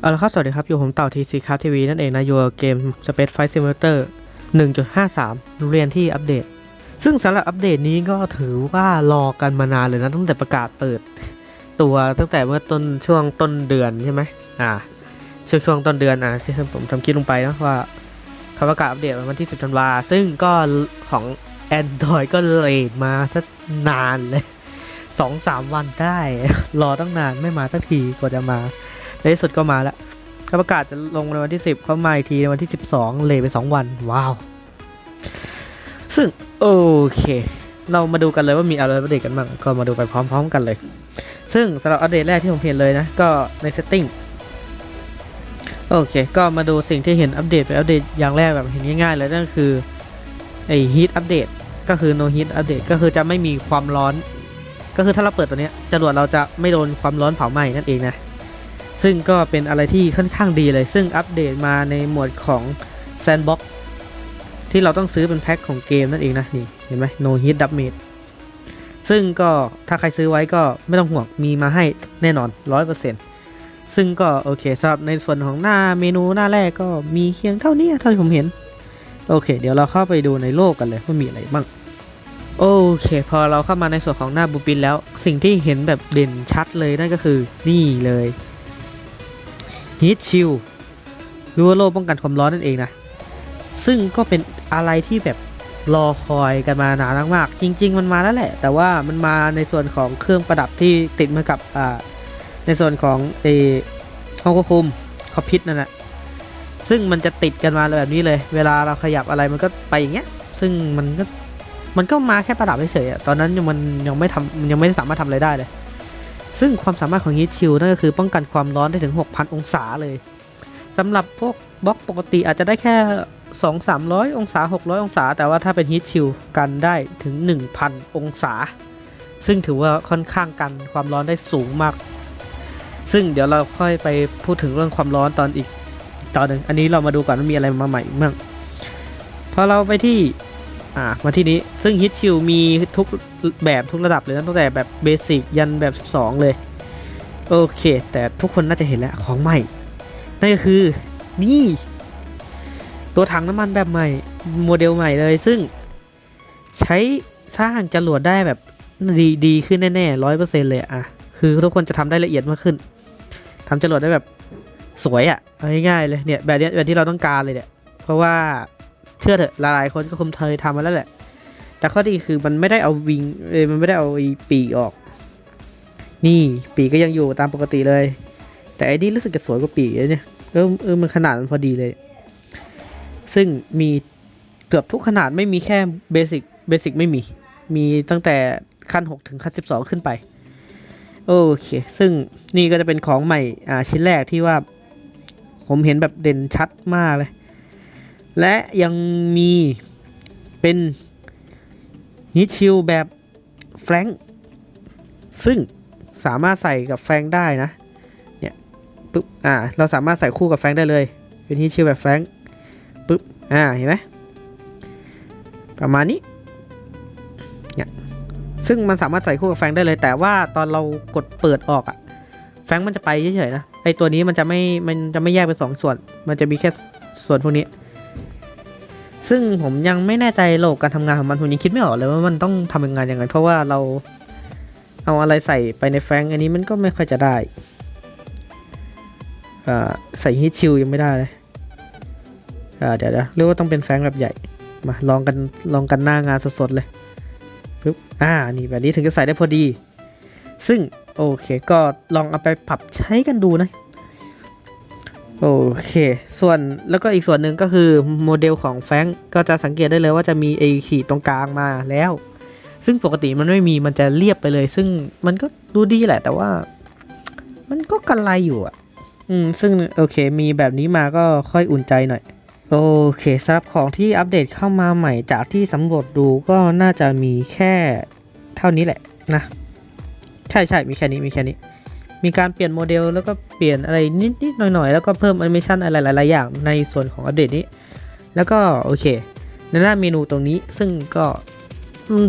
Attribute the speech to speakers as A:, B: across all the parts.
A: เอาละครับสวัสดีครับ อยู่ผมเต่าทีซีคับทีวีนั่นเองนะอยู่กับเกม Space Flight Simulator 1.53 เรียนที่อัปเดต ซึ่งสำหรับอัปเดตนี้ก็ถือว่ารอกันมานานเลยนะ ตั้งแต่ประกาศเปิด ตัวตั้งแต่เมื่อต้นช่วงต้นเดือนใช่ไหมอ่าช่วงช่วงต้นเดือนอะที่ผมทำคลิปลงไปนะว่าเขาประกาศอัปเดตวันที่ 10ธันวาซึ่งก็ของ Android ก็เลทมาสักนานเลยสองสามวันได้ รอตั้งนานไม่มาสักทีกว่าจะมา ในที่สุดก็มาแล้วเขาประกาศจะลงในวันที่ 10 เขามาอีกทีในวันที่ 12 เลยไป 2 วัน ว้าว ซึ่ง โอเค เรามาดูกันเลยว่ามีอะไรอัปเดตกันบ้าง ก็มาดูไปพร้อมๆกันเลย ซึ่งสำหรับอัปเดตแรกที่ผมเห็นเลยนะ ก็ใน setting โอเค ก็มาดูสิ่งที่เห็นอัปเดตไปอัปเดตอย่างแรกแบบเห็นง่ายๆเลยนั่นคือไอ้ heat update ก็คือ no heat update ก็คือจะไม่มีความร้อน ก็คือถ้าเราเปิดตัวเนี้ยจรวดเราจะไม่โดนความร้อนเผาไหม้นั่นเองนะ ซึ่งก็เป็นอะไรที่ค่อนข้างดีเลย ซึ่งอัปเดตมาในหมวดของ Sandbox ที่เราต้องซื้อเป็นแพ็คของเกมนั่นเองนะนี่เห็นไหม No Heat Damage ซึ่งก็ถ้าใครซื้อไว้ก็ไม่ต้องห่วงมีมาให้แน่นอน 100%ซึ่งก็โอเคสำหรับในส่วนของหน้าเมนูหน้าแรกก็มีเคียงเท่านี้เท่าที่ผมเห็น โอเค เดี๋ยวเราเข้าไปดูในโลกกันเลยว่ามีอะไรบ้างโอเค พอเราเข้ามาในส่วนของหน้าบูปินแล้วสิ่งที่เห็นแบบเด่นชัดเลยนั่นก็คือนี่เลย ฮีทชิลหรือว่าโล่ป้องกันความร้อนนั่นเองนะ ซึ่งก็เป็นอะไรที่แบบรอคอยกันมานานมากๆจริง ๆ มันมาแล้วแหละ แต่ว่ามันมาในส่วนของเครื่องประดับที่ติดมากับอ่าในส่วนของเอห้องควบคุมคอพิษนั่นแหละซึ่งมันจะติดกันมาแบบนี้เลย เวลาเราขยับอะไรมันก็ไปอย่างเงี้ย ซึ่งมันก็มันก็มาแค่ประดับเฉยๆตอนนั้นยังมันยังไม่ทำมันยังไม่สามารถทำอะไรได้เลย ซึ่งความสามารถของ Heat Shield นั่นก็คือป้องกันความร้อนได้ถึง 6,000 องศาเลยสำหรับพวกบล็อกปกติอาจจะได้แค่ 2-300 องศา 600 องศา แต่ว่าถ้าเป็น Heat Shield กันได้ถึง 1,000 องศา ซึ่งถือว่าค่อนข้างกันความร้อนได้สูงมาก ซึ่งเดี๋ยวเราค่อยไปพูดถึงเรื่องความร้อนตอนอีกตอนหนึ่งอันนี้เรามาดูก่อนว่ามีอะไรมาใหม่บ้างพอเราไปที่ อ่ามาที่นี้ซึ่ง Heat Shield มีทุกแบบทุกระดับเลยนะตั้งแต่แบบเบสิกยันแบบ 12 เลย โอเค แต่ทุกคนน่าจะเห็นแล้วของใหม่ นั่นก็คือ นี่ ตัวถังน้ำมันแบบใหม่ โมเดลใหม่เลย ซึ่งใช้สร้างจรวดได้แบบดีดีขึ้นแน่ๆร้อยเปอร์เซ็นเลยอะ คือทุกคนจะทำได้ละเอียดมากขึ้นทำจรวดได้แบบสวยอะเอาง่ายๆเลยเนี่ยแบบนี้แบบที่เราต้องการเลยเนี่ยเพราะว่า เชื่อเถอะหลายๆคนก็คงเคยทำมาแล้วแหละ แต่ข้อดีคือมันไม่ได้เอาวิงเอยมันไม่ได้เอาอปีกออก นี่ปีกก็ยังอยู่ตามปกติเลย แต่ไอ้นี่รู้สึกจะสวยกว่าปีกนะเนี่ยเออเออมันขนาดมันพอดีเลย ซึ่งมีเกือบทุกขนาดไม่มีแค่เบสิกเบสิกไม่มี มีตั้งแต่ขั้น 6 ถึงขั้น 12 ขึ้นไป โอเค ซึ่งนี่ก็จะเป็นของใหม่ อ่า ชิ้นแรกที่ว่า ผมเห็นแบบเด่นชัดมากเลย และยังมีเป็นฮิชิลแบบแฟรงซึ่งสามารถใส่กับแฟรงได้นะ เนี่ยปุ๊บ อ่า เราสามารถใส่คู่กับแฟรงได้เลย เป็นฮิชิลแบบแฟรงปุ๊บ อ่า เห็นไหมประมาณนี้ เนี่ย ซึ่งมันสามารถใส่คู่กับแฟรงได้เลย แต่ว่าตอนเรากดเปิดออกอะแฟงมันจะไปเฉยๆนะ ไอตัวนี้มันจะไม่ มันจะไม่แยกเป็นสองส่วน มันจะมีแค่ส่วนพวกนี้ ซึ่งผมยังไม่แน่ใจโลกการทำงานของมันผมยังคิดไม่ออกเลยว่ามันต้องทำยังไงยังไง เพราะว่าเราเอาอะไรใส่ไปในแฟงอันนี้มันก็ไม่ค่อยจะได้ใส่ฮิตชิลยังไม่ได้เลยเดี๋ยวเดี๋ยวเรียกว่าต้องเป็นแฟงแบบใหญ่ มาลองกันลองกันหน้างานสดๆเลยปึ๊บอ่านี่แบบนี้ถึงจะใส่ได้พอดี ซึ่งโอเคก็ลองเอาไปปรับใช้กันดูนะ โอเค ส่วนแล้วก็อีกส่วนหนึ่งก็คือโมเดลของแฟงก์ก็จะสังเกตได้เลยว่าจะมีไอขีดตรงกลางมาแล้ว ซึ่งปกติมันไม่มีมันจะเรียบไปเลย ซึ่งมันก็ดูดีแหละ แต่ว่า มันก็กันไรอยู่อะ อืม ซึ่งโอเค มีแบบนี้มาก็ค่อยอุ่นใจหน่อย โอเคสำหรับของที่อัปเดตเข้ามาใหม่จากที่สำรวจดูก็น่าจะมีแค่เท่านี้แหละนะ ใช่ใช่มีแค่นี้มีแค่นี้ มีการเปลี่ยนโมเดลแล้วก็เปลี่ยนอะไรนิดๆหน่อยๆ แล้วก็เพิ่มแอนิเมชันอะไรหลายๆอย่างในส่วนของอัปเดตนี้ แล้วก็โอเค ในหน้าเมนูตรงนี้ซึ่งก็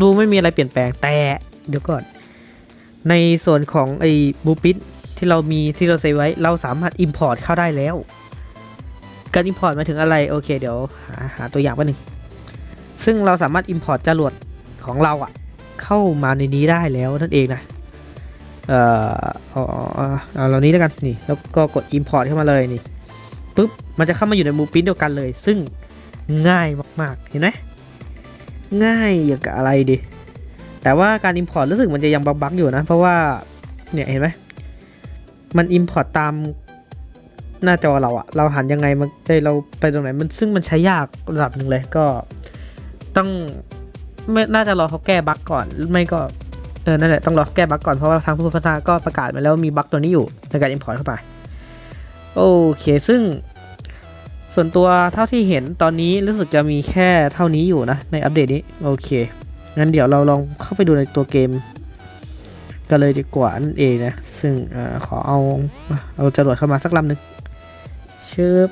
A: ดูไม่มีอะไรเปลี่ยนแปลงแต่เดี๋ยวก่อน ในส่วนของไอ้บูปิ t ทที่เรามีที่เราเซฟไว้ เราสามารถ Import เข้าได้แล้ว การ Import มาถึงอะไร โอเค เดี๋ยวหาหาตัวอย่างแป๊บนึงซึ่งเราสามารถ Import จรวดของเราอะเข้ามาในนี้ได้แล้วนั่นเองนะ เอ่อเอาเอาเอาเอาเหล่านี้แล้วกันนี่แล้วก็กด Import เข้ามาเลยนี่ปุ๊บมันจะเข้ามาอยู่ในมูปิ้นเดียวกันเลย ซึ่งง่ายมาก ๆ เห็นไหมง่ายอย่างกับอะไรดิแต่ว่าการ Import รู้สึกมันจะยังบักๆอยู่นะ เพราะว่าเนี่ยเห็นไหมมัน Import ตามหน้าจอเราอะเราหันยังไงมันเอ้เราไปตรงไหนมันซึ่งมันใช้ยากระดับหนึ่งเลยก็ต้องไม่น่าจะรอเขาแก้บั๊กก่อน ไม่ก็ เออนั่นแหละต้องรอแก้บั๊กก่อนเพราะว่าทางผู้พัฒนาก็ประกาศมาแล้วมีบั๊กตัวนี้อยู่ในการ Import เข้าไป โอเค ซึ่ง ส่วนตัวเท่าที่เห็นตอนนี้รู้สึกจะมีแค่เท่านี้อยู่นะ ในอัปเดตนี้ โอเค งั้นเดี๋ยวเราลองเข้าไปดูในตัวเกม กันเลยดีกว่านั่นเองนะ ซึ่งอขอเอาเอาจรวดเข้ามาสักลำหนึ่งชึบ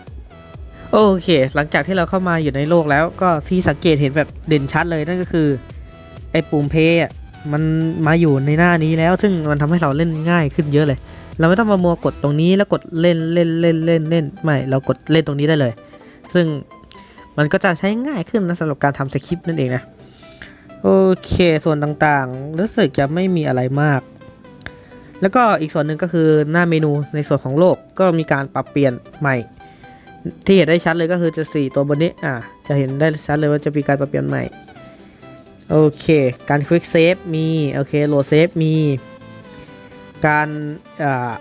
A: โอเค หลังจากที่เราเข้ามาอยู่ในโลกแล้วก็ที่สังเกตเห็นแบบเด่นชัดเลยนั่นก็คือ ไอ้ปุ่มเพย์อะ มันมาอยู่ในหน้านี้แล้ว ซึ่งมันทำให้เราเล่นง่ายขึ้นเยอะเลย เราไม่ต้องมามัวกดตรงนี้แล้วกดเล่นเล่นเล่นเล่นเล่นไม่เรากดเล่นตรงนี้ได้เลย ซึ่งมันก็จะใช้ง่ายขึ้นนะสำหรับการทำสคริปต์นั่นเองนะโอเค ส่วนต่างๆ รู้สึกจะไม่มีอะไรมาก แล้วก็อีกส่วนหนึ่งก็คือหน้าเมนูในส่วนของโลกก็มีการปรับเปลี่ยนใหม่ ที่เห็นได้ชัดเลยก็คือจะสีตัวบนนี้อ่าจะเห็นได้ชัดเลยว่าจะมีการปรับเปลี่ยนใหม่ โอเค การ Quick Save มี โอเค Low Save มี การอ่า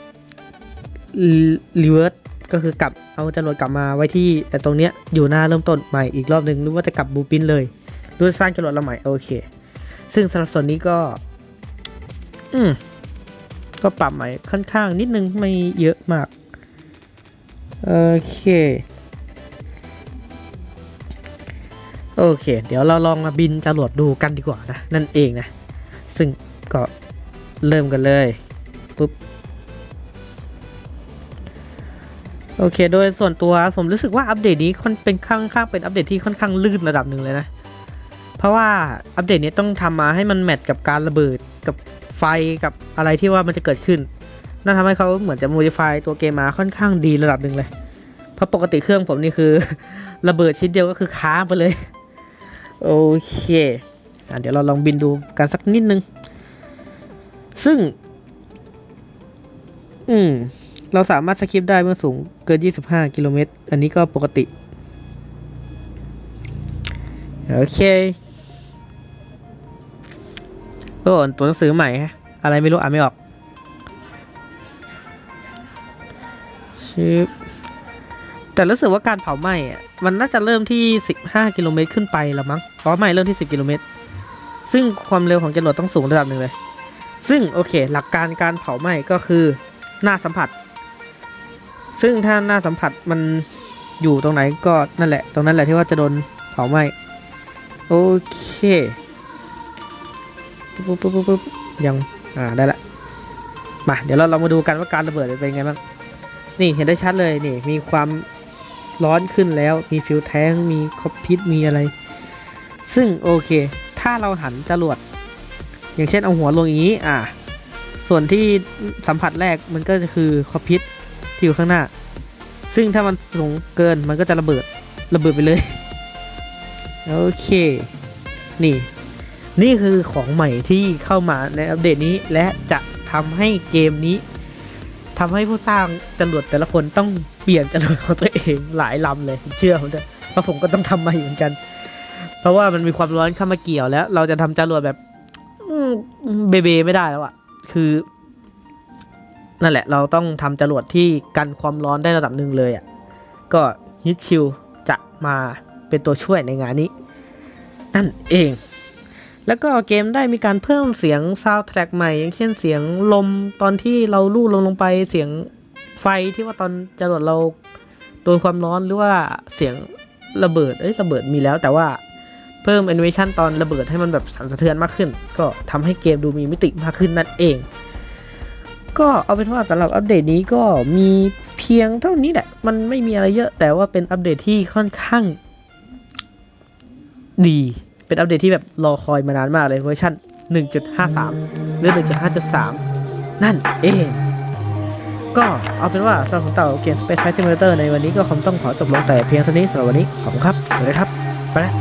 A: Reverse ก็คือกลับเอาจรวดกลับมาไว้ที่แต่ตรงเนี้ยอยู่หน้าเริ่มต้นใหม่อีกรอบหนึ่งหรือว่าจะกลับบูปินเลยด้สร้างจรวดลำใหม่โอเค ซึ่งสำหรับส่วนนี้ก็ อืมก็ปรับใหม่ค่อนข้างนิดนึงไม่เยอะมาก โอเค โอเค เดี๋ยวเราลองมาบินจรวดดูกันดีกว่านะ นั่นเองนะ ซึ่งก็เริ่มกันเลยปุ๊บโอเค โดยส่วนตัวผมรู้สึกว่าอัปเดตนี้ค่อนเป็นข้างข้างเป็นอัปเดตที่ค่อนข้างลื่นระดับหนึ่งเลยนะ เพราะว่าอัปเดตนี้ต้องทำมาให้มันแมทกับการระเบิดกับไฟกับอะไรที่ว่ามันจะเกิดขึ้นนั่นทำให้เขาเหมือนจะ modify ตัวเกมมาค่อนข้างดีระดับหนึ่งเลย เพราะปกติเครื่องผมนี่คือ ระเบิดชิ้นเดียวก็คือค้างไปเลย โอเคอะเดี๋ยวเราลองบินดูกันสักนิดนึง ซึ่ง อืม เราสามารถสคิปได้เมื่อสูงเกิน 25 กิโลเมตร อันนี้ก็ปกติ โอเคโอ้ตัวหนังสือใหม่ฮะ อะไรไม่รู้อ่านไม่ออก ชิบแต่รู้สึกว่าการเผาไหม้อะ มันน่าจะเริ่มที่ 15 กิโลเมตรขึ้นไปแล้วมั้งเพราะไหม้เริ่มที่ 10 กิโลเมตร ซึ่งความเร็วของจรวดต้องสูงระดับหนึ่งเลย ซึ่งโอเค หลักการการเผาไหม้ก็คือหน้าสัมผัส ซึ่งถ้าหน้าสัมผัสมันอยู่ตรงไหนก็นั่นแหละ ตรงนั้นแหละที่ว่าจะโดนเผาไหม้โอเคปุ๊บปุ๊บปุ๊บปุ๊บยังอ่าได้ละมาเดี๋ยวเราเรามาดูกันว่าการระเบิดเป็นไงบ้างนี่เห็นได้ชัดเลยนี่มีความ ร้อนขึ้นแล้วมีฟิวแทงมีคอปพิษมีอะไร ซึ่งโอเค ถ้าเราหันจรวด อย่างเช่นเอาหัวลงอย่างนี้อ่าส่วนที่สัมผัสแรกมันก็จะคือคอปพิษที่อยู่ข้างหน้า ซึ่งถ้ามันสูงเกินมันก็จะระเบิดระเบิดไปเลย โอเค นี่ นี่คือของใหม่ที่เข้ามาในอัปเดตนี้และจะทำให้เกมนี้ทำให้ผู้สร้างจรวดแต่ละคนต้อง ปลี่ยนจรวดของตัวเองหลายลำเลยผมเชื่อผมเถอะเพราะผมก็ต้องทำใหม่เหมือนกัน เพราะว่ามันมีความร้อนเข้ามาเกี่ยวแล้ว เราจะทำจรวดแบบเบเบไม่ได้แล้วอะคือนั่นแหละ เราต้องทำจรวดที่กันความร้อนได้ระดับหนึ่งเลยอะก็ฮิตชิลจะมาเป็นตัวช่วยในงานนี้ นั่นเอง แล้วก็เกมได้มีการเพิ่มเสียงซาวด์แทร็กใหม่ อย่างเช่นเสียงลมตอนที่เราลู่ลมลงไปเสียง ไฟที่ว่าตอนจรวดเราโดนความร้อนหรือว่าเสียงระเบิด เอ้ยระเบิดมีแล้วแต่ว่าเพิ่มแอนิเมชันตอนระเบิดให้มันแบบสั่นสะเทือนมากขึ้น ก็ทำให้เกมดูมีมิติมากขึ้นนั่นเอง ก็เอาเป็นว่าสำหรับอัปเดตนี้ก็มีเพียงเท่านี้แหละ มันไม่มีอะไรเยอะแต่ว่าเป็นอัปเดตที่ค่อนข้าง ดี เป็นอัปเดตที่แบบรอคอยมานานมากเลยเวอร์ชัน1.53 หรือ 1.5.3 นั่นเอง ก็เอาเป็นว่าสำหรับเต่าเกมสเปซไฟซิมูเลเตอร์ในวันนี้ก็คงต้องขอจบลงแต่เพียงเท่านี้สำหรับวันนี้ขอบคุณครับสวัสดีครับไปแล้ว